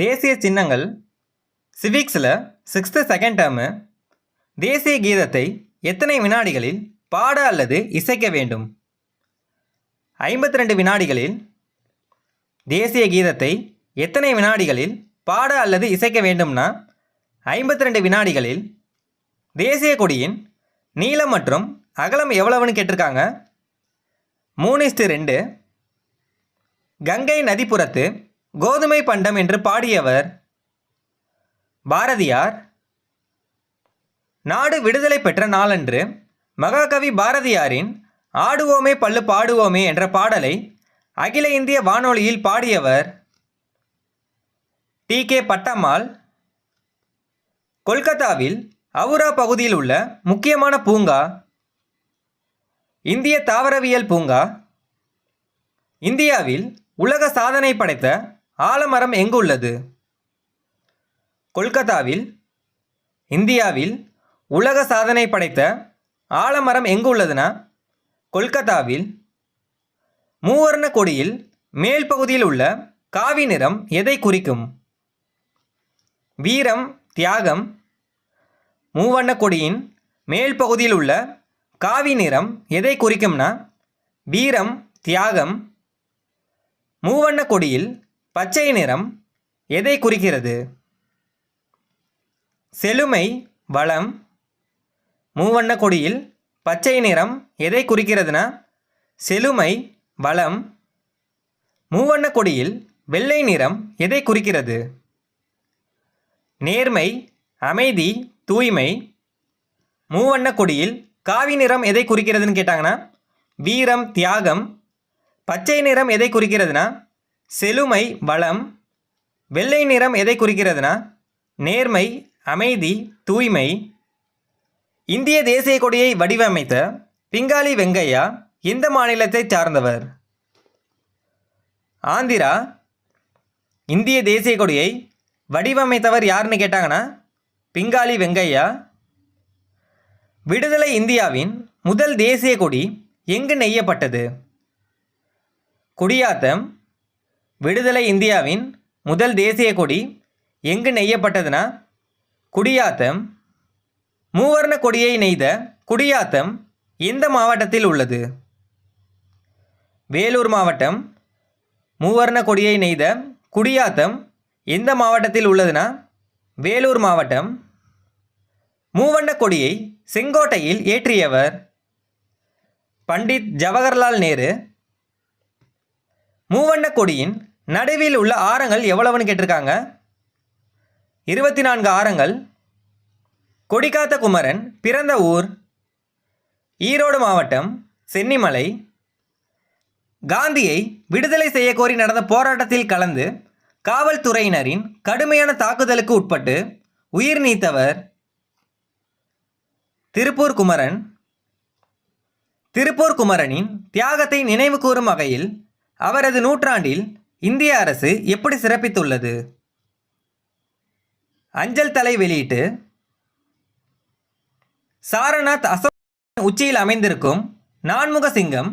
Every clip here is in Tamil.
தேசிய சின்னங்கள் சிவிக்ஸில் சிக்ஸ்த்து செகண்ட் டேர்மு தேசிய கீதத்தை எத்தனை வினாடிகளில் பாட அல்லது இசைக்க வேண்டும்? ஐம்பத்தி ரெண்டு வினாடிகளில் தேசிய கீதத்தை எத்தனை வினாடிகளில் பாட அல்லது இசைக்க வேண்டும்னா ஐம்பத்தி ரெண்டு வினாடிகளில் தேசிய கொடியின் நீளம் மற்றும் அகலம் எவ்வளவுன்னு கேட்டிருக்காங்க? மூணு இஸ்டு ரெண்டு. கங்கை நதிப்புறத்து கோதுமை பண்டம் என்று பாடியவர் பாரதியார். நாடு விடுதலை பெற்ற நாளன்று மகாகவி பாரதியாரின் ஆடுவோமே பள்ளு பாடுவோமே என்ற பாடலை அகில இந்திய வானொலியில் பாடியவர் டி. கே. பட்டம்மாள். கொல்கத்தாவில் அவுரா பகுதியில் உள்ள முக்கியமான பூங்கா இந்திய தாவரவியல் பூங்கா. இந்தியாவில் உலக சாதனை படைத்த ஆலமரம் எங்குள்ளது கொல்கத்தாவில் இந்தியாவில் உலக சாதனை படைத்த ஆலமரம் எங்கு உள்ளதுன்னா கொல்கத்தாவில் மூவர்ண கொடியில் மேல் பகுதியில் உள்ள காவி நிறம் எதை குறிக்கும்? வீரம் தியாகம். மூவண்ண கொடியின் மேல் பகுதியில் உள்ள காவி நிறம் எதை குறிக்கும்னா? வீரம் தியாகம். மூவண்ண கொடியில் பச்சை நிறம் எதை குறிக்கிறது? செழுமை வளம் மூவண்ண கொடியில் பச்சை நிறம் எதை குறிக்கிறதுனா? செழுமை வளம் மூவண்ண கொடியில் வெள்ளை நிறம் எதை குறிக்கிறது? நேர்மை அமைதி தூய்மை மூவண்ண கொடியில் காவி நிறம் எதை குறிக்கிறதுன்னு கேட்டாங்கன்னா வீரம் தியாகம் பச்சை நிறம் எதை குறிக்கிறதுனா? செழுமை வளம் வெள்ளை நிறம் எதை குறிக்கிறதுனா? நேர்மை அமைதி தூய்மை. இந்திய தேசிய கொடியை வடிவமைத்த பிங்காலி வெங்கையா எந்த மாநிலத்தைச் சார்ந்தவர். ஆந்திரா இந்திய தேசிய கொடியை வடிவமைத்தவர் யாருன்னு கேட்டாங்கன்னா பிங்காலி வெங்கையா. விடுதலை இந்தியாவின் முதல் தேசிய கொடி எங்கு நெய்யப்பட்டது? குடியாத்தம் விடுதலை இந்தியாவின் முதல் தேசிய கொடி எங்கு நெய்யப்பட்டதுன்னா குடியாத்தம். மூவர்ண கொடியை நெய்த குடியாத்தம் எந்த மாவட்டத்தில் உள்ளது? வேலூர் மாவட்டம். மூவர்ண கொடியை நெய்த குடியாத்தம் எந்த மாவட்டத்தில் உள்ளதுன்னா வேலூர் மாவட்டம். மூவண்ண கொடியை செங்கோட்டையில் ஏற்றியவர் பண்டித் ஜவஹர்லால் நேரு. மூவண்ண கொடியின் நடுவில் உள்ள ஆரங்கள் எவ்வளவுன்னு கேட்டிருக்காங்க? இருபத்தி நான்கு ஆரங்கள் கொடிக்காத்த குமரன் பிறந்த ஊர் ஈரோடு மாவட்டம் சென்னிமலை காந்தியை விடுதலை செய்யக்கோரி நடந்த போராட்டத்தில் கலந்து காவல்துறையினரின் கடுமையான தாக்குதலுக்கு உட்பட்டு உயிர் நீத்தவர் திருப்பூர் குமரன் திருப்பூர் குமரனின் தியாகத்தை நினைவு கூறும் வகையில் அவரது நூற்றாண்டில் இந்திய அரசு எப்படி சிறப்பித்துள்ளது? அஞ்சல் தலை வெளியீட்டு. சாரநாத் அசோக் உச்சியில் அமைந்திருக்கும் நான்முக சிங்கம்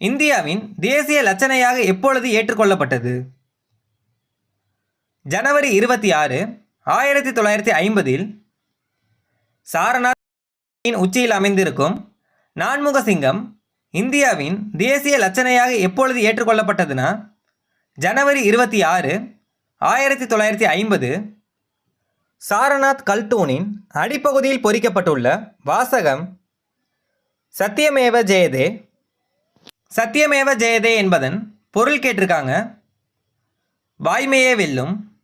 இந்தியாவின் தேசிய லட்சணையாக எப்பொழுது ஏற்றுக்கொள்ளப்பட்டது? ஜனவரி இருபத்தி ஆறு ஆயிரத்தி தொள்ளாயிரத்தி ஐம்பதில் சாரநாத் உச்சியில் அமைந்திருக்கும் நான்முக சிங்கம் இந்தியாவின் தேசிய லட்சணையாக எப்பொழுது ஏற்றுக்கொள்ளப்பட்டதுன்னா ஜனவரி இருபத்தி ஆறு ஆயிரத்தி தொள்ளாயிரத்தி ஐம்பது சாரநாத் கல்டூனின் அடிப்பகுதியில் பொறிக்கப்பட்டுள்ள வாசகம் சத்தியமேவ ஜெயதே. சத்தியமேவ ஜெயதே என்பதன் பொருள் கேட்டிருக்காங்க. வாய்மையே வெல்லும்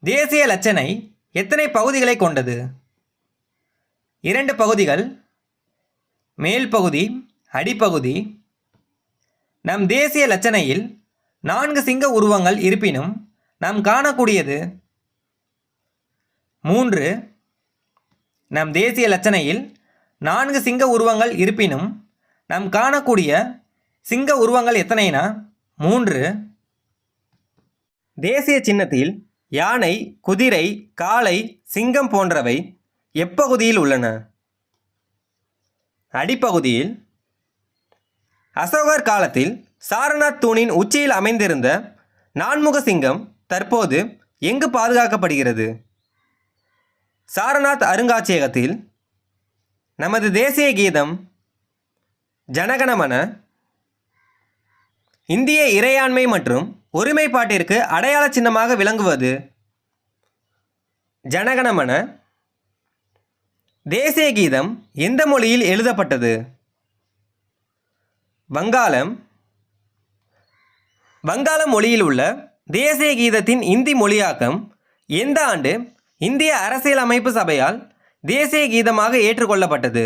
தேசிய லட்சணை எத்தனை பகுதிகளை கொண்டது? இரண்டு பகுதிகள் மேல் பகுதி அடிப்பகுதி. நம் தேசிய லட்சணையில் நான்கு சிங்க உருவங்கள் இருப்பினும் நாம் காணக்கூடியது மூன்று. நம் தேசிய லட்சணையில் நான்கு சிங்க உருவங்கள் இருப்பினும் நாம் காணக்கூடிய சிங்க உருவங்கள் எத்தனைனா? மூன்று. தேசிய சின்னத்தில் யானை குதிரை காளை சிங்கம் போன்றவை எப்பகுதியில் உள்ளன? அடிப்பகுதியில் அசோகர் காலத்தில் சாரநாத் தூணின் உச்சியில் அமைந்திருந்த நான்முக சிங்கம் தற்போது எங்கு பாதுகாக்கப்படுகிறது? சாரநாத் அருங்காட்சியகத்தில் நமது தேசிய கீதம் ஜனகணமன இந்திய இறையாண்மை மற்றும் ஒருமைப்பாட்டிற்கு அடையாள சின்னமாக விளங்குவது ஜனகணமன தேசிய கீதம் எந்த மொழியில் எழுதப்பட்டது? வங்காளம் வங்காள மொழியில் உள்ள தேசிய கீதத்தின் இந்தி மொழியாக்கம் எந்த ஆண்டு இந்திய அரசியலமைப்பு சபையால் தேசிய கீதமாக ஏற்றுக்கொள்ளப்பட்டது?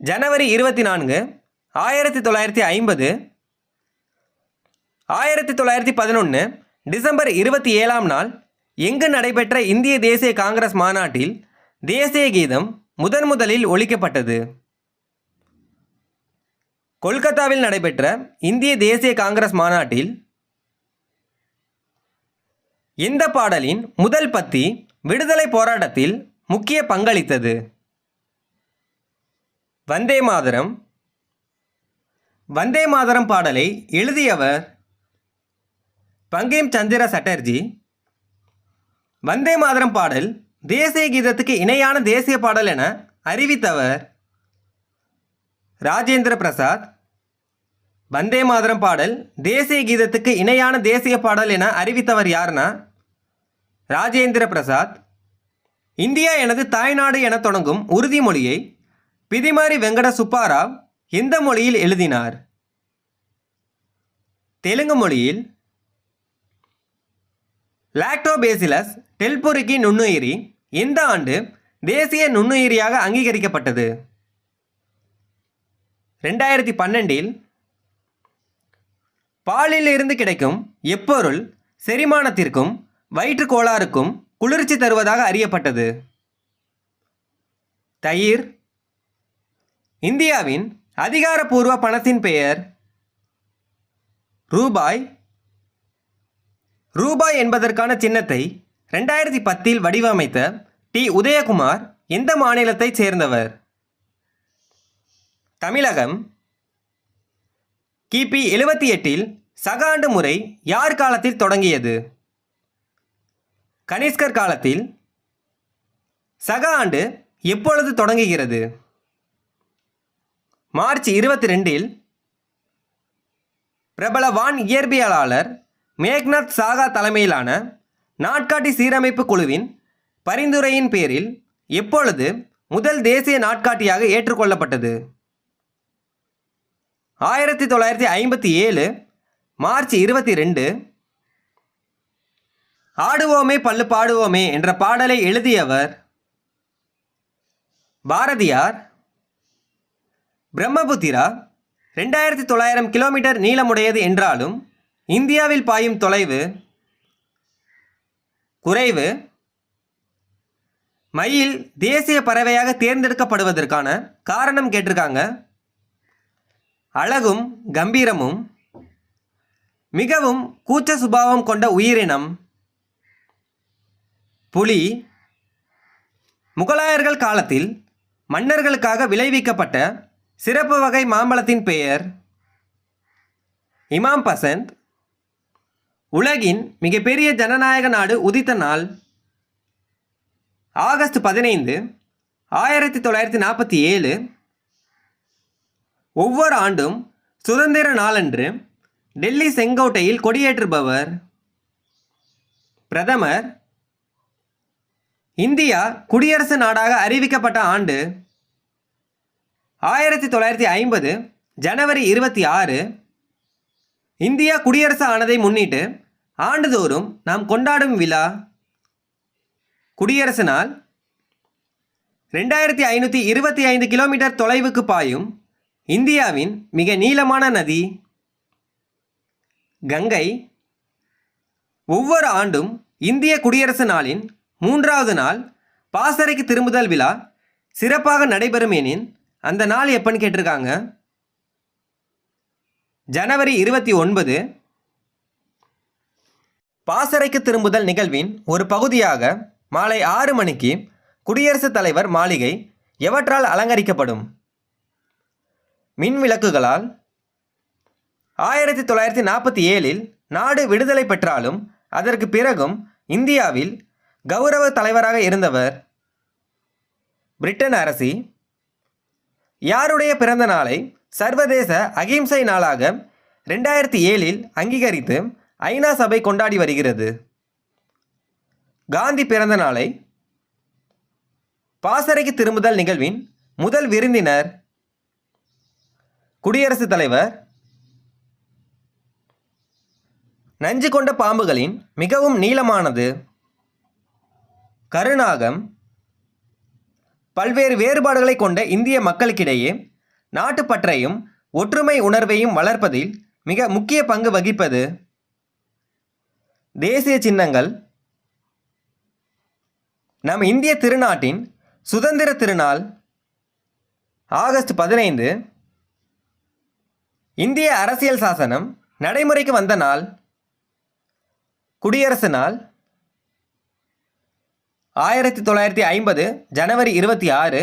ஜனவரி இருபத்தி நான்கு ஆயிரத்தி தொள்ளாயிரத்தி ஐம்பது. ஆயிரத்தி தொள்ளாயிரத்தி பதினொன்று டிசம்பர் இருபத்தி ஏழாம் நாள் எங்கு நடைபெற்ற இந்திய தேசிய காங்கிரஸ் மாநாட்டில் தேசிய கீதம் முதன் முதலில் ஒழிக்கப்பட்டது கொல்கத்தாவில் நடைபெற்ற இந்திய தேசிய காங்கிரஸ் மாநாட்டில் எந்த பாடலின் முதல் பத்தி விடுதலை போராட்டத்தில் முக்கிய பங்களித்தது. வந்தே மாதரம். வந்தே மாதரம் பாடலை எழுதியவர் பங்கேம் சந்திர சட்டர்ஜி. வந்தே மாதரம் பாடல் தேசிய கீதத்துக்கு இணையான தேசிய பாடல் என அறிவித்தவர் ராஜேந்திர பிரசாத். வந்தே மாதரம் பாடல். தேசிய கீதத்துக்கு இணையான தேசிய பாடல் என அறிவித்தவர் யார்னா? ராஜேந்திர பிரசாத். இந்தியா எனது தாய்நாடு என தொடங்கும் உறுதிமொழியை பிதிமாரி வெங்கட சுப்பாராவ் எந்த மொழியில் எழுதினார்? தெலுங்கு மொழியில் லாக்டோபேசிலஸ் டெல்புரிக்கி நுண்ணுயிரி எந்த ஆண்டு தேசிய நுண்ணுயிரியாக அங்கீகரிக்கப்பட்டது? ரெண்டாயிரத்தி பன்னெண்டில் பாலில் இருந்து கிடைக்கும் எப்பொருள் செரிமானத்திற்கும் வயிற்றுக் கோளாறுக்கும் குளிர்ச்சி தருவதாக அறியப்பட்டது. தயிர். இந்தியாவின் அதிகாரப்பூர்வ பணத்தின் பெயர் ரூபாய். ரூபாய் என்பதற்கான சின்னத்தை ரெண்டாயிரத்தி பத்தில் வடிவமைத்த டி. உதயகுமார் எந்த மாநிலத்தைச் சேர்ந்தவர்? தமிழகம். கிபி எழுபத்தி எட்டில் சகாண்டு முறை யார் காலத்தில் தொடங்கியது? கனிஷ்கர் காலத்தில் சக ஆண்டு எப்பொழுது தொடங்குகிறது? மார்ச் இருபத்தி ரெண்டில் பிரபல வான் இயற்பியலாளர் மேக்நாத் சாகா தலைமையிலான நாட்காட்டி சீரமைப்பு குழுவின் பரிந்துரையின் பேரில் எப்பொழுது முதல் தேசிய நாட்காட்டியாக ஏற்றுக்கொள்ளப்பட்டது? ஆயிரத்தி தொள்ளாயிரத்தி ஐம்பத்தி ஏழு மார்ச் இருபத்தி ரெண்டு ஆடுவோமே பல்லு பாடுவோமே என்ற பாடலை எழுதியவர் பாரதியார். பிரம்மபுத்திரா ரெண்டாயிரத்தி தொள்ளாயிரம் கிலோமீட்டர் நீளமுடையது என்றாலும் இந்தியாவில் பாயும் தொலைவு குறைவு மயில் தேசிய பறவையாக தேர்ந்தெடுக்கப்படுவதற்கான காரணம் கேட்டிருக்காங்க. அழகும் கம்பீரமும் மிகவும் கூச்ச சுபாவம் கொண்ட உயிரினம் புலி முகலாயர்கள் காலத்தில் மன்னர்களுக்காக விளைவிக்கப்பட்ட சிறப்பு வகை மாம்பழத்தின் பெயர் இமாம் பசந்த். உலகின் மிகப்பெரிய ஜனநாயக நாடு உதித்த நாள் ஆகஸ்ட் பதினைந்து ஆயிரத்தி தொள்ளாயிரத்தி நாற்பத்தி ஏழு. ஒவ்வொரு ஆண்டும் சுதந்திர நாளன்று டெல்லி செங்கோட்டையில் கொடியேற்றுபவர் பிரதமர் இந்தியா குடியரசு நாடாக அறிவிக்கப்பட்ட ஆண்டு ஆயிரத்தி தொள்ளாயிரத்தி ஐம்பது ஜனவரி இருபத்தி ஆறு. இந்தியா குடியரசு ஆனதை முன்னிட்டு ஆண்டுதோறும் நாம் கொண்டாடும் விழா குடியரசு நாள். ரெண்டாயிரத்தி ஐநூற்றி இருபத்தி ஐந்து கிலோமீட்டர் தொலைவுக்கு பாயும் இந்தியாவின் மிக நீளமான நதி கங்கை ஒவ்வொரு ஆண்டும் இந்திய குடியரசு நாளின் மூன்றாவது நாள் பாசறைக்கு திரும்புதல் விழா சிறப்பாக நடைபெறும் எனின் அந்த நாள் எப்பன்னு கேட்டிருக்காங்க? ஜனவரி இருபத்தி ஒன்பது. பாசறைக்கு திரும்புதல் நிகழ்வின் ஒரு பகுதியாக மாலை ஆறு மணிக்கு குடியரசுத் தலைவர் மாளிகை எவற்றால் அலங்கரிக்கப்படும்? மின் விளக்குகளால் ஆயிரத்தி தொள்ளாயிரத்தி நாற்பத்தி ஏழில் நாடு விடுதலை பெற்றாலும் அதற்கு பிறகும் இந்தியாவில் கௌரவ தலைவராக இருந்தவர் பிரிட்டன் அரசி. யாருடைய பிறந்த நாளை சர்வதேச அகிம்சை நாளாக ரெண்டாயிரத்தி ஏழில் அங்கீகரித்து ஐநா சபை கொண்டாடி வருகிறது. காந்தி பிறந்த நாளை பாசறைக்கு திரும்புதல் நிகழ்வின் முதல் விருந்தினர் குடியரசுத் தலைவர் நஞ்சு கொண்ட பாம்புகளின் மிகவும் நீளமானது கருநாகம் பல்வேறு வேறுபாடுகளை கொண்ட இந்திய மக்களுக்கிடையே நாட்டுப்பற்றையும் ஒற்றுமை உணர்வையும் வளர்ப்பதில் மிக முக்கிய பங்கு வகிப்பது தேசிய சின்னங்கள் நம் இந்திய திருநாட்டின் சுதந்திர திருநாள் ஆகஸ்ட் பதினைந்து இந்திய அரசியல் சாசனம் நடைமுறைக்கு வந்த நாள் குடியரசு நாள் ஆயிரத்தி தொள்ளாயிரத்தி ஐம்பது ஜனவரி இருபத்தி ஆறு.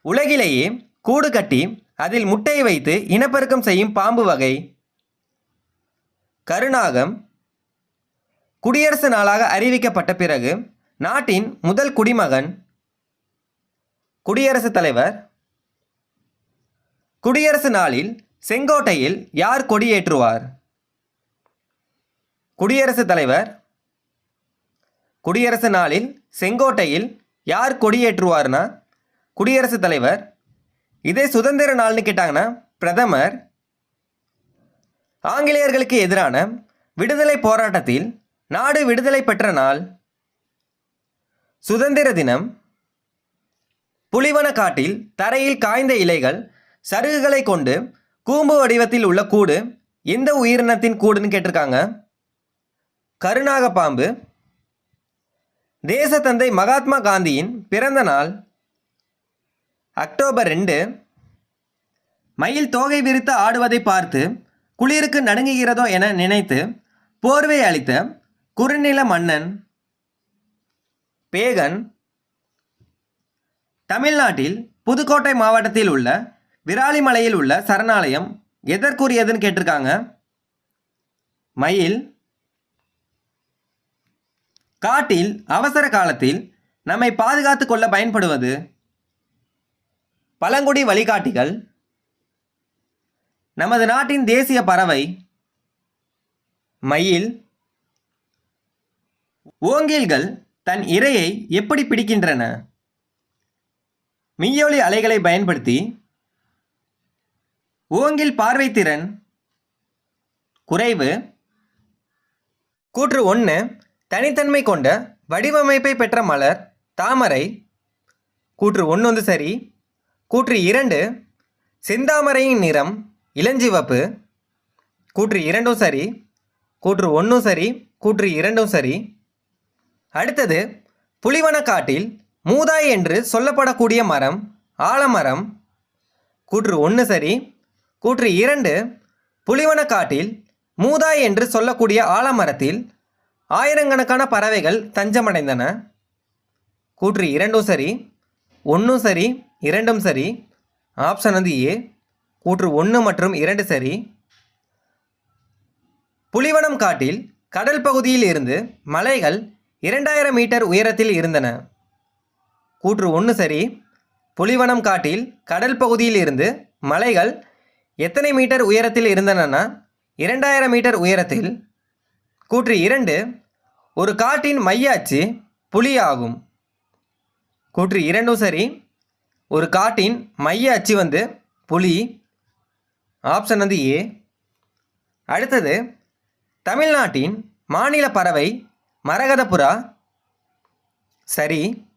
உலகிலேயே கூடு கட்டி அதில் முட்டையை வைத்து இனப்பெருக்கம் செய்யும் பாம்பு வகை. கருநாகம் குடியரசு நாளாக அறிவிக்கப்பட்ட பிறகு நாட்டின் முதல் குடிமகன் குடியரசுத் தலைவர். குடியரசு நாளில் செங்கோட்டையில் யார் கொடியேற்றுவார்? குடியரசுத் தலைவர். குடியரசு நாளில் செங்கோட்டையில் யார் கொடியேற்றுவார்னா? குடியரசுத் தலைவர். இதே சுதந்திர நாள்னு கேட்டாங்கன்னா பிரதமர். ஆங்கிலேயர்களுக்கு எதிரான விடுதலை போராட்டத்தில் நாடு விடுதலை பெற்ற நாள். சுதந்திர தினம். புலிவன காட்டில் தரையில் காய்ந்த இலைகள் சருகுகளை கொண்டு கூம்பு வடிவத்தில் உள்ள கூடு எந்த உயிரினத்தின் கூடுன்னு கேட்டிருக்காங்க? கருணாக பாம்பு. தேசத்தந்தை மகாத்மா காந்தியின் பிறந்த நாள் அக்டோபர் ரெண்டு. மயில் தோகை விரித்து ஆடுவதை பார்த்து குளிருக்கு நடுங்குகிறதோ என நினைத்து போர்வை அளித்த குறுநில மன்னன் பேகன். தமிழ்நாட்டில் புதுக்கோட்டை மாவட்டத்தில் உள்ள விராலிமலையில் உள்ள சரணாலயம் எதற்குரியதுன்னு கேட்டிருக்காங்க? மயில். காட்டில் அவசர காலத்தில் நம்மை பாதுகாத்து கொள்ள பயன்படுவது. பழங்குடி வழிகாட்டிகள். நமது நாட்டின் தேசிய பறவை. மயில். ஓங்கில்கள் தன் இரையை எப்படி பிடிக்கின்றன? மிய்யொலி அலைகளை பயன்படுத்தி ஓங்கில் பார்வைத்திறன் குறைவு. கூற்று ஒன்று தனித்தன்மை கொண்ட வடிவமைப்பை பெற்ற மலர் தாமரை. கூற்று ஒன்று வந்து சரி. கூற்று இரண்டு செந்தாமரையின் நிறம் இளஞ்சிவப்பு. கூற்று இரண்டும் சரி. கூற்று ஒன்றும் சரி கூற்று இரண்டும் சரி. அடுத்தது புலிவனக்காட்டில் மூதாய் என்று சொல்லப்படக்கூடிய மரம் ஆலமரம். கூற்று ஒன்று சரி. கூற்று இரண்டு புலிவனக்காட்டில் மூதாய் என்று சொல்லக்கூடிய ஆலமரத்தில் ஆயிரக்கணக்கான பறவைகள் தஞ்சமடைந்தன. கூற்று இரண்டும் சரி ஒன்றும் சரி இரண்டும் சரி. ஆப்ஷன் வந்து ஏ கூற்று ஒன்று மற்றும் இரண்டு சரி. புலிவனம் காட்டில் கடல் பகுதியில் இருந்து மலைகள் இரண்டாயிரம் மீட்டர் உயரத்தில் இருந்தன. கூற்று ஒன்று சரி புலிவனம் காட்டில் கடல் பகுதியில் இருந்து மலைகள் எத்தனை மீட்டர் உயரத்தில் இருந்தனன்னா இரண்டாயிரம் மீட்டர் உயரத்தில் கூற்று இரண்டு ஒரு காட்டின் மைய அச்சு புலி ஆகும் கூற்று இரண்டும் சரி ஒரு காட்டின் மைய அச்சு வந்து புலி. ஆப்ஷன் வந்து ஏ அடுத்தது தமிழ்நாட்டின் மாநில பறவை மரகதப்புறா சரி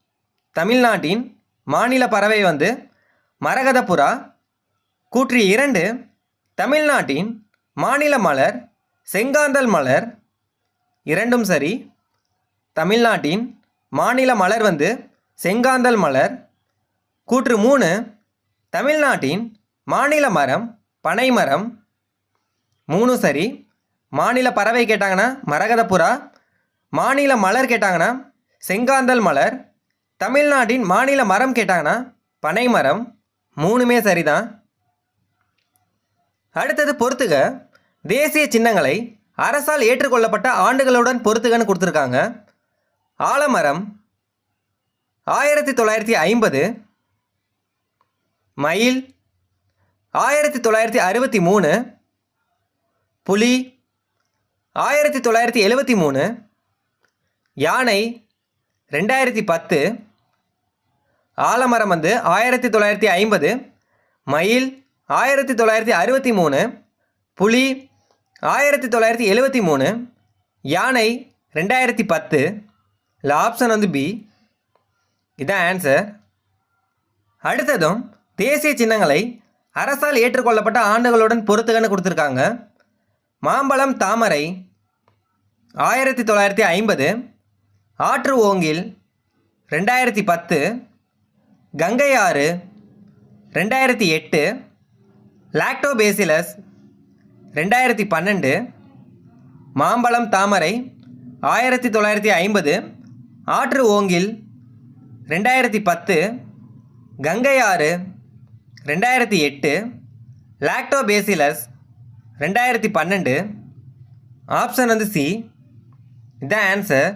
தமிழ்நாட்டின் மாநில பறவை வந்து மரகதப்புறா கூற்று இரண்டு தமிழ்நாட்டின் மாநில மலர் செங்காந்தல் மலர். இரண்டும் சரி. தமிழ்நாட்டின் மாநில மலர் வந்து செங்காந்தல் மலர். கூற்று மூணு தமிழ்நாட்டின் மாநில மரம் பனைமரம் மூணு சரி. மாநில பறவை கேட்டாங்கன்னா மரகதப்புறா மாநில மலர் கேட்டாங்கன்னா செங்காந்தல் மலர். தமிழ்நாட்டின் மாநில மரம் கேட்டாங்கன்னா பனைமரம் மூணுமே சரிதான். அடுத்தது பொறுத்துக. தேசிய சின்னங்களை அரசால் ஏற்றுக்கொள்ளப்பட்ட ஆண்டுகளுடன் பொறுத்துகன்னு கொடுத்துருக்காங்க. ஆலமரம் ஆயிரத்தி தொள்ளாயிரத்தி ஐம்பது மயில் ஆயிரத்தி தொள்ளாயிரத்தி அறுபத்தி மூணு புலி ஆயிரத்தி தொள்ளாயிரத்தி எழுபத்தி மூணு யானை ரெண்டாயிரத்தி பத்து ஆலமரம் வந்து ஆயிரத்தி தொள்ளாயிரத்தி ஐம்பது மயில் ஆயிரத்தி தொள்ளாயிரத்தி அறுபத்தி மூணு புலி ஆயிரத்தி தொள்ளாயிரத்தி எழுபத்தி மூணு யானை ரெண்டாயிரத்தி பத்து இல்லை ஆப்ஷன் வந்து பி இதான் ஆன்சர் அடுத்ததும் தேசிய சின்னங்களை அரசால் ஏற்றுக்கொள்ளப்பட்ட ஆண்டுகளுடன் பொறுத்துகன்னு கொடுத்துருக்காங்க. மாம்பழம் தாமரை ஆயிரத்தி தொள்ளாயிரத்தி ஐம்பது ஆற்று ஓங்கில் ரெண்டாயிரத்தி பத்து கங்கை ஆறு ரெண்டாயிரத்தி எட்டு லாக்டோபேசிலஸ் ரெண்டாயிரத்தி பன்னெண்டு மாம்பழம் தாமரை ஆயிரத்தி தொள்ளாயிரத்தி ஐம்பது ஆற்று ஓங்கில் ரெண்டாயிரத்தி பத்து கங்கை ஆறு ரெண்டாயிரத்தி எட்டு லாக்டோபேசிலஸ் ரெண்டாயிரத்தி பன்னெண்டு ஆப்ஷன் வந்து சி இதான் ஆன்சர்